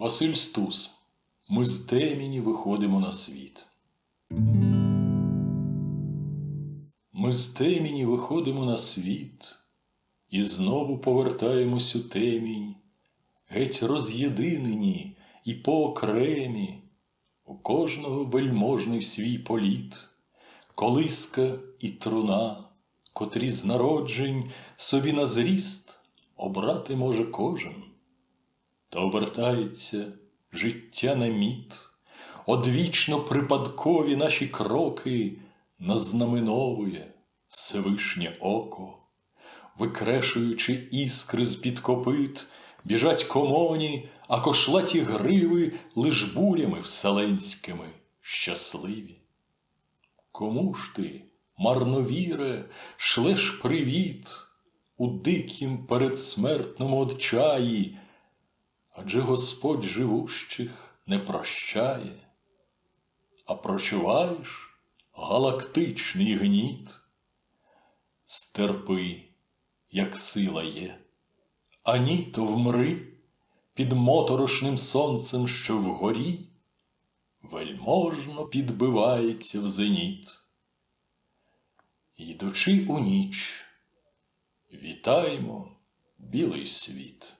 Василь Стус. Ми з темені виходимо на світ. Ми з темені виходимо на світ і знову повертаємось у темінь, геть роз'єдинені і поокремі, у кожного вельможний свій політ, колиска і труна, котрі з народжень собі на зріст обрати може кожен. Та обертається життя на міт, одвічно припадкові наші кроки назнаменовує Всевишнє око, викрешуючи іскри з-під копит, біжать комоні, а кошлаті гриви лиш бурями вселенськими щасливі. Кому ж ти, марновіре, шлеш привіт у дикім передсмертному одчаї, адже Господь живущих не прощає, а прочуваєш галактичний гніт. Стерпи, як сила є, а ні, то вмри під моторошним сонцем, що вгорі вельможно підбивається в зеніт. Йдучи у ніч, вітаємо білий світ.